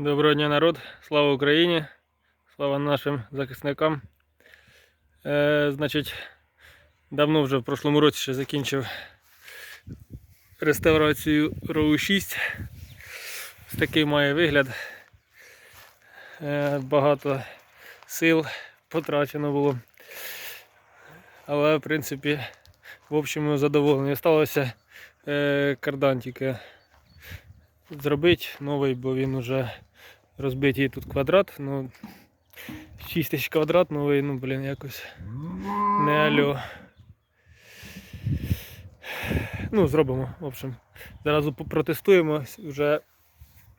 Доброго дня, народ! Слава Україні! Слава нашим захисникам. Е, значить, давно вже в прошлому році ще закінчив реставрацію РОУ 6. Ось такий має вигляд. Е, багато сил потрачено було. Але, в принципі, в общому задоволений. Сталося е, кардан зробити новий, бо він уже розбитий тут квадрат. Ну, 6 тисяч квадрат новий, ну блін, якось не альо. Ну, зробимо, в общем. Зараз протестуємо. Вже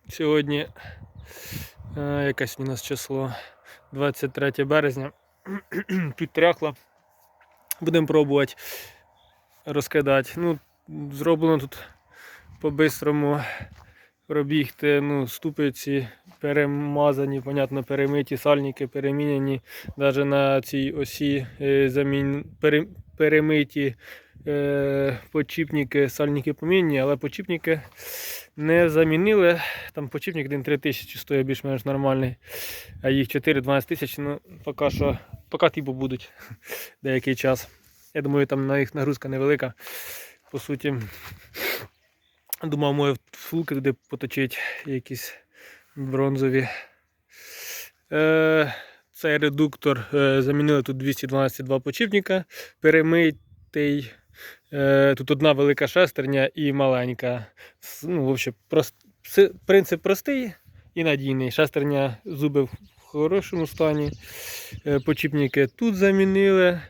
сьогодні е, якесь у нас число 23 березня. Підтряхло. Будемо пробувати розкидати. Ну, зроблено тут по-бистрому пробігти, ну, ступиці перемазані, понятно, перемиті, сальники переміняні, навіть на цій осі е, замін... пере... перемиті е... почіпники, сальники помінні, але почіпники не замінили. Там почіпник один 3 тисячі стоїть більш-менш нормальний, а їх 4-12 тисяч, ну, поки що, поки типу будуть деякий час. Я думаю, там на їх нагрузка невелика. По суті, Думав, моє фулки туди поточить якісь бронзові. Е, цей редуктор е, замінили тут 212 почіпника, перемитий. Е, тут одна велика шестерня і маленька. Ну, в прост, принцип простий і надійний. Шестерня зуби в хорошому стані. Почіпники тут замінили.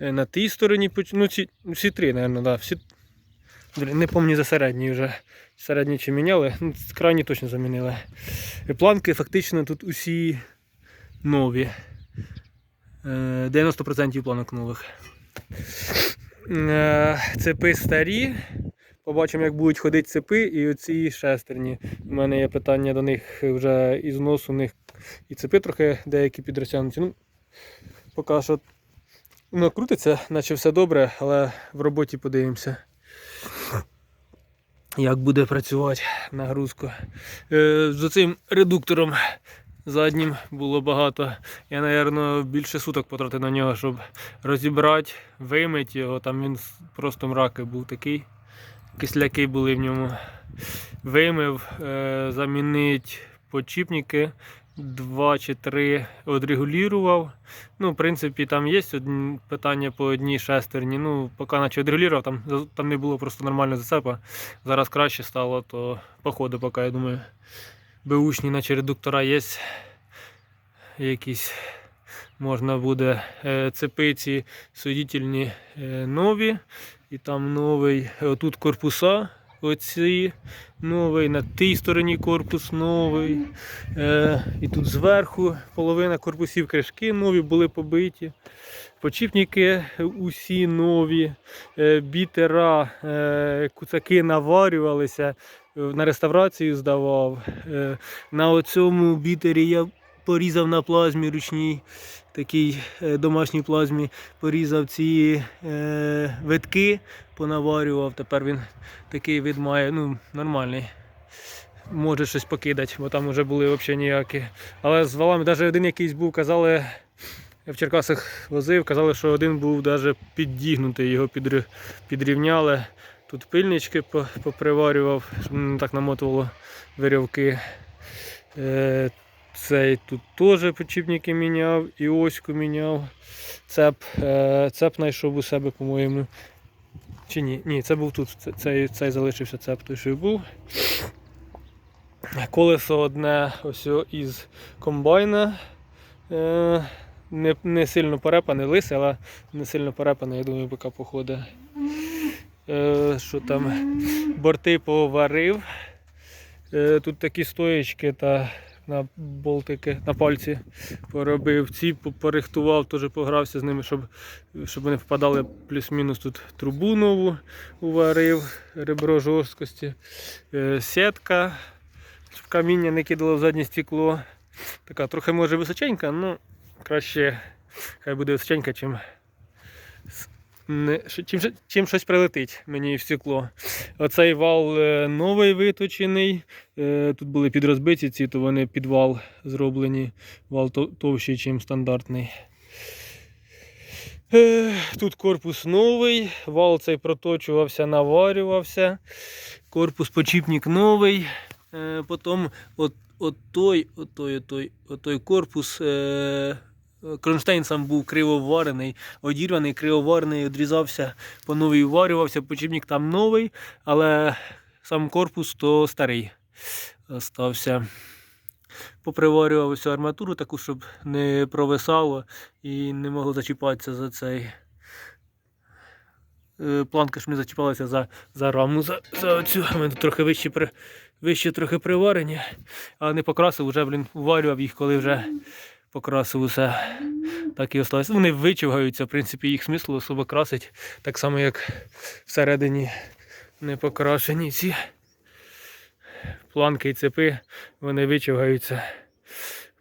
На тій стороні, ну, ці, всі три, мабуть, да, всі, Не пам'ятаю за середній вже. Середні чи міняли, ну, крайні точно замінили. І Планки фактично тут усі нові. Е, 90% планок нових. Е, Цепи старі. Побачимо, як будуть ходити цепи і оці шестерні. У мене є питання до них вже і знос у них і цепи трохи деякі підрозтягнуті. Ну, поки що воно крутиться, наче все добре, але в роботі подивимося як буде працювати нагрузка. За цим редуктором заднім було багато. Я, мабуть, більше суток потратив на нього, щоб розібрати, вимити його. Там він просто мраки був такий. Кисляки були в ньому. Вимив, е, замінити почіпники. Два чи три відрегулював. Ну, в принципі, там є питання по одній шестерні. Ну, поки наче відрегулював, там, там не було просто нормального зацепа. Зараз краще стало, то по ходу, поки я думаю, беушні, наче редуктора є. Якісь можна буде е, цепиці судітельні е, нові. І там новий, е, тут корпуса. Оці новий, на тій стороні корпус новий. Е, і тут зверху половина корпусів кришки нові були побиті. Почіпники усі нові, е, бітера, е, куцаки наварювалися, е, на реставрацію здавав. Е, на оцьому бітері я порізав на плазмі ручній, такій е, домашній плазмі, порізав ці е, витки, понаварював. Тепер він такий вид має, ну, нормальний. Може щось покидати, бо там вже були взагалі ніякі. Але з валами навіть один якийсь був, казали, я в Черкасах возив, казали, що один був навіть піддігнутий, його підрівняли. Тут пильнички поприварював, щоб не так намотувало вирівки. Цей тут теж почіпники міняв, і оську міняв. Цеп, е, цеп знайшов у себе, по-моєму. Чи ні? Ні, це був тут. Цей, цей залишився цеп, той, що був. Колесо одне ось із комбайна. Е, не, не сильно перепане, лисе, але не сильно перепане, я думаю, поки походить. Е, що там? Борти поварив. Тут такі стоєчки та на болтики, на пальці поробив. Ці по- порихтував, теж погрався з ними, щоб, щоб вони впадали плюс-мінус тут трубу нову уварив, ребро жорсткості, Е, сітка, щоб каміння не кидало в заднє стекло. Така трохи може височенька, але краще хай буде височенька, чим не, чим, чим щось прилетить мені в стекло. Оцей вал е, новий виточений. Е, Тут були підрозбиті ці, то вони під вал зроблені. Вал товщий, ніж стандартний. Е, Тут корпус новий, вал цей проточувався, наварювався. Корпус почіпник новий. Потім от, от той, от той, от той, от той корпус. Кронштейн сам був кривоварений, одірваний, кривоварений, одрізався, по новій варювався, почіпник там новий, але сам корпус то старий остався. Поприварював всю арматуру таку, щоб не провисало і не могло зачіпатися за цей. Е, Планка ж не зачіпалася за, за раму, за, за оцю. Тут трохи вище, при, вище трохи приварені, а не покрасив, вже, блін, варював їх, коли вже покрасив усе. Так і осталось. Вони вичавгаються, в принципі, їх смисло особо красить, так само, як всередині не покрашені ці планки і цепи, вони вичавгаються.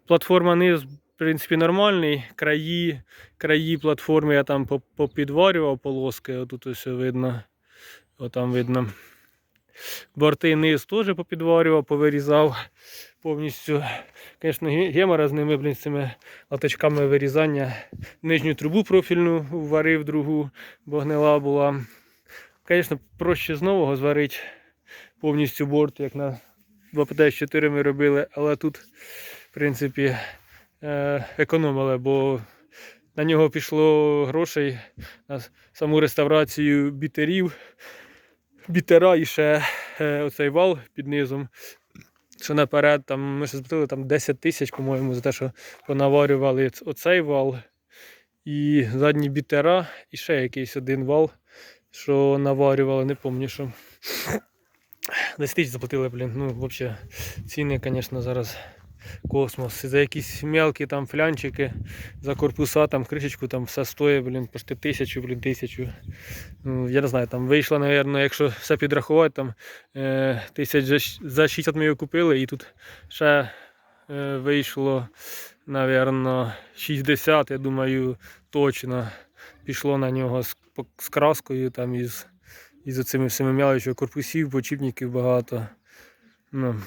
Платформа низ, в принципі, нормальний. Краї, краї платформи я там попідварював полоски, отут ось видно. Отам видно. Борти низ теж попідварював, повирізав повністю. Звісно, ге- гемора з ними, блін, з цими латочками вирізання. Нижню трубу профільну варив другу, бо гнила була. Звісно, проще з нового зварити повністю борт, як на 2ПТ-4 ми робили, але тут, в принципі, е, економили, бо на нього пішло грошей на саму реставрацію бітерів, бітера і ще е, оцей вал під низом. Що наперед, там, ми ще заплатили там 10 тисяч, по-моєму, за те, що понаварювали оцей вал і задні бітера, і ще якийсь один вал, що наварювали, не пам'ятаю, що. 10 тисяч заплатили, блін. Ну, взагалі, ціни, звісно, зараз космос. За якісь мелкі там флянчики, за корпуса, там кришечку, там все стоїть, блін, почти тисячу, блін, тисячу. Ну, я не знаю, там вийшло, напевно, якщо все підрахувати, там е, тисяч за 60 ми його купили, і тут ще е, вийшло, напевно, 60, я думаю, точно пішло на нього з, з краскою, там із і за всіми м'яличами корпусів, почіпників багато. Ну,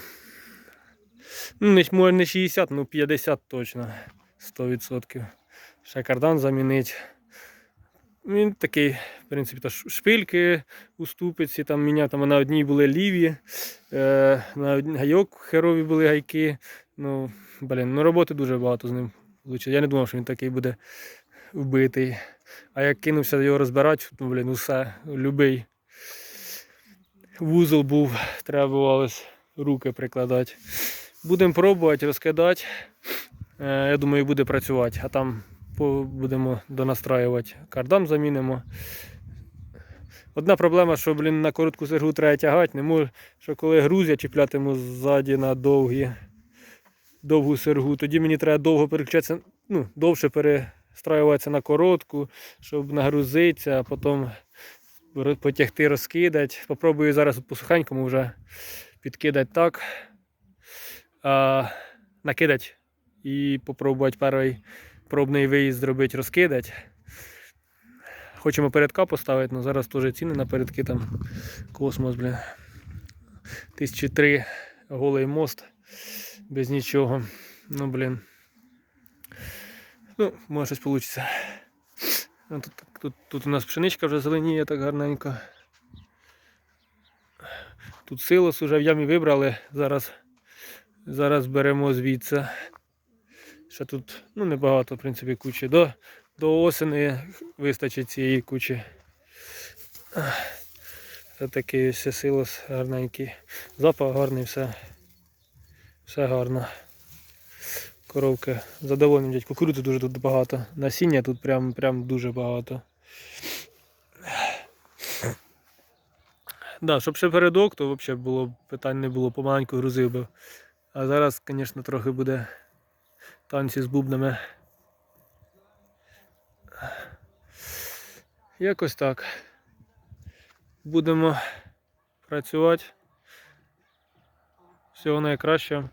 ну може не 60, ну 50 точно. 100%. Ще кардан замінить. Він такий, в принципі, то шпильки у ступиці, там міняв, там на одній були ліві, е, на гайок херові були гайки. Ну, блін, ну роботи дуже багато з ним. Я не думав, що він такий буде вбитий. А як кинувся його розбирати, ну, блін, усе, любий вузол був, треба було руки прикладати. Будемо пробувати розкидати. Е, Я думаю, буде працювати, а там будемо донастраювати. Кардан замінимо. Одна проблема, що блін, на коротку сергу треба тягати, не можу, що коли грузя чіплятиму ззаді на довгі, довгу сергу, тоді мені треба довго переключатися, ну, довше перестраюватися на коротку, щоб нагрузитися, а потім потягти, розкидати. Попробую зараз по сухенькому вже підкидати так, накидати і попробувати перший пробний виїзд зробити, розкидати. Хочемо передка поставити, але зараз теж ціни на передки там космос, блін. Тисячі три голий мост без нічого. Ну, блін. Ну, може щось вийде. Ну, Тут, тут, тут у нас пшеничка вже зеленіє так гарненько. Тут силос уже в ямі вибрали. Зараз, зараз беремо звідси. Ще тут ну, небагато, в принципі, кучі. До, до осені вистачить цієї кучі. Це такий ось силос гарненький. Запах гарний, все. Все гарно. Коровки задоволені. Кукурудзи дуже тут багато. Насіння тут прям, прям дуже багато. Да, щоб ще передок, то взагалі було питань не було, помаленьку грузив би. А зараз, звісно, трохи буде танці з бубнами. Якось так. Будемо працювати. Всього найкращого.